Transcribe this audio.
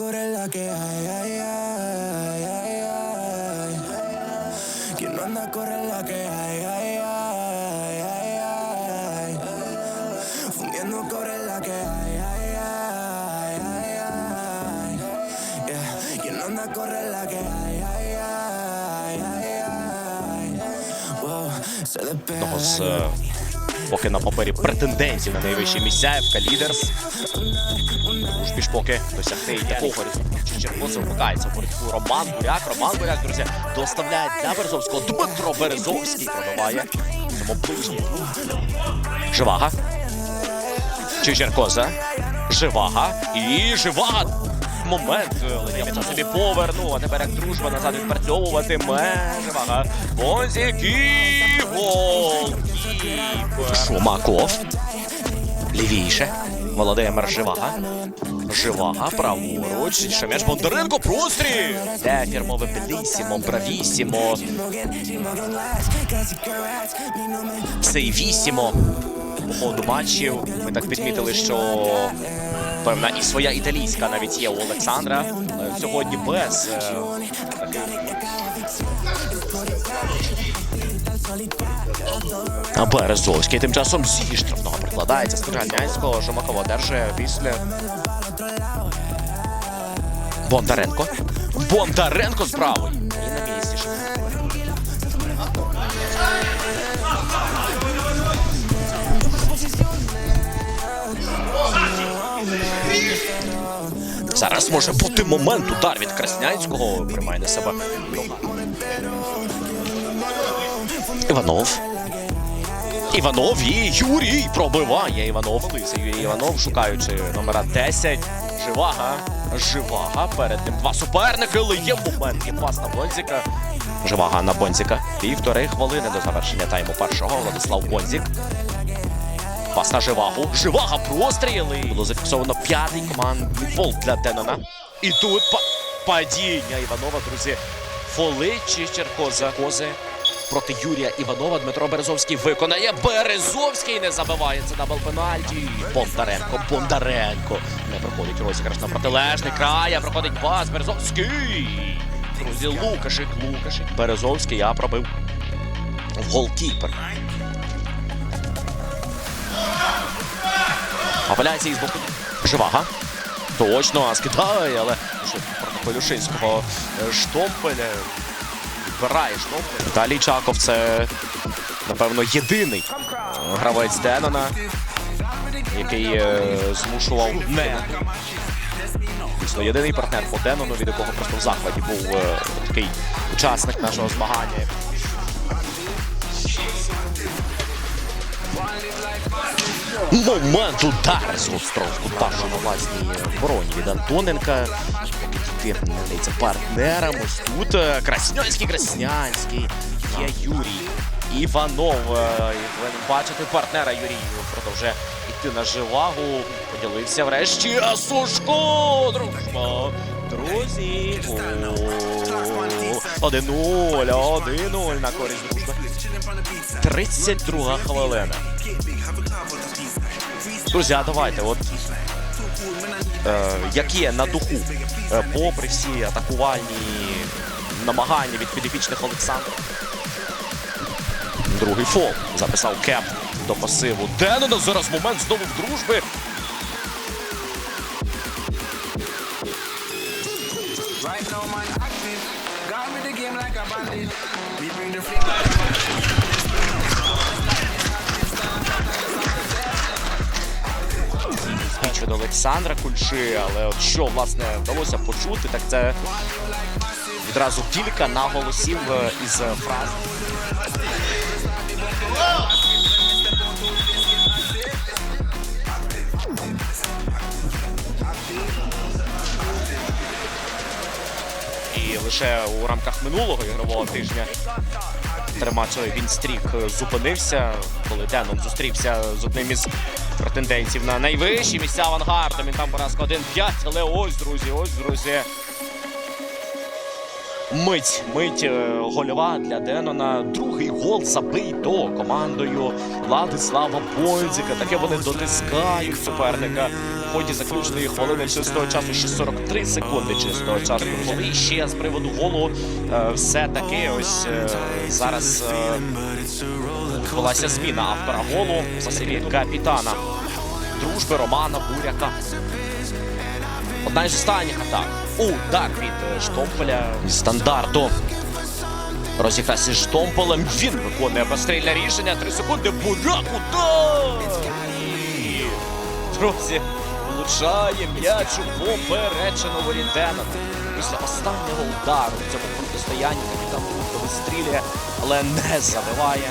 Fundiendo corre la que hay, ay, ay, ay, ay. Quien no anda corre la que hay, ay, ay, ay, ay. Fundiendo corre la que hay, ay, ay, ay, ay. Yeah. Quien no anda corre la que hay, ay, ay, ay, ay. Wow. Se despega поки на папері претендентів на найвищі місця ФК Лідерс. Дружбі ж поки досягти якого результату. Червоцев вмикається боротьбу Роман Буряк. Роман Буряк, друзі, доставляє для Березовського. Дмитро Березовський пробиває. Тому ближній. Живага. Чичеркоза. Живага. І Живага. Момент Летявча собі повернув, а тепер як дружба назад відпрацьовуватиме. Живага. Бонзік і гол. Шумаков. Лівіше. Володимир Живага. Живага, праворуч. Шем'яч Бондаренко, простріл! Де фірмове Белісімо, Бравісімо. Сейвісімо. Ходу матчів ми так підмітили, що певна і своя італійська навіть є у Олександра. Сьогодні без е, А Березовський тим часом зі штрафного прикладається з Кожанянського. Жумаков одержує після. Бондаренко. Бондаренко з правої. І на місці. Зараз може бути момент удар від Краснянського. Приймає на себе Іванов. Іванов і Юрій пробиває Іванов. Це Юрій Іванов, шукаючи номера 10. Живага. Живага. Перед тим два суперники, але є момент. Є пас на Бонзіка. Живага на Бонзіка. Півтори хвилини до завершення тайму першого. Владислав Бонзік. Пас на Живагу. Живага простріли. Було зафіксовано п'ятий командний фол для Денона. І тут па- падіння Іванова, друзі. Фоли Чичеркоза. Кози проти Юрія Іванова. Дмитро Березовський виконає. Березовський не забиває. Це дабл пенальті. Бондаренко. Бондаренко. Не проходить розіграш на протилежний край. а Проходить пас. Березовський. Друзі, Лукашик, Лукашик. Березовський я пробив в голкіпер. Апеляції з боку. Живага. Точно, а скидає, але Полюшинського е, штомпеля. Вбирає штомпель. Віталій Чаков це, напевно, єдиний е, гравець Денона, який е, змушував не. Дійсно, єдиний партнер по Денону, від якого просто в захваті був е, такий учасник нашого змагання. Момент удар з острого кута на власній обороні від Антоненка. Надається партнерам. Ось тут е, Краснянський, Краснянський. Є Юрій Іванов. Е, і повинен бачити партнера Юрій. Продовжує йти на живагу. Поділився врешті. А Сушко! Дружба. Друзі. О, 1-0, 1-0 на користь дружби. 32 хвилина. Друзі, а давайте, от е, як є на духу, е, попри всі атакувальні намагання від підопічних Олександра. Другий фол записав кеп до пасиву. Денона зараз момент знову в дружби. Right now, man, active. Gone with the game like a bandit. We bring the flame. Спіч від Олександра Кульши, але от що власне вдалося почути, так це відразу кілька наголосів е, із е, фраз. І лише у рамках минулого ігрового тижня тримачовий він стрік зупинився, коли Денон зустрівся з одним із претендентів на найвищі місця авангарду. Він там поразка 1-5, але ось, друзі, ось, друзі. Мить, мить е, гольова для Денона. Другий гол забито командою Владислава Бонзіка. Таке вони дотискають суперника в ході заключної хвилини чистого часу. Ще 43 секунди чистого часу. Коли ще з приводу голу е, все таки ось е, зараз відбулася зміна автора голу за собі капітана дружби Романа Буряка. Одна із останніх атак. Удар від е, Штомполя зі стандарту. Розігрався Штомполем. Він виконує пострільне рішення. Три секунди. Бурак Друзі, влучає м'яч у поперечину Ворідена. Після останнього удару в цьому протистоянні капітан Бурка вистрілює, але не забиває.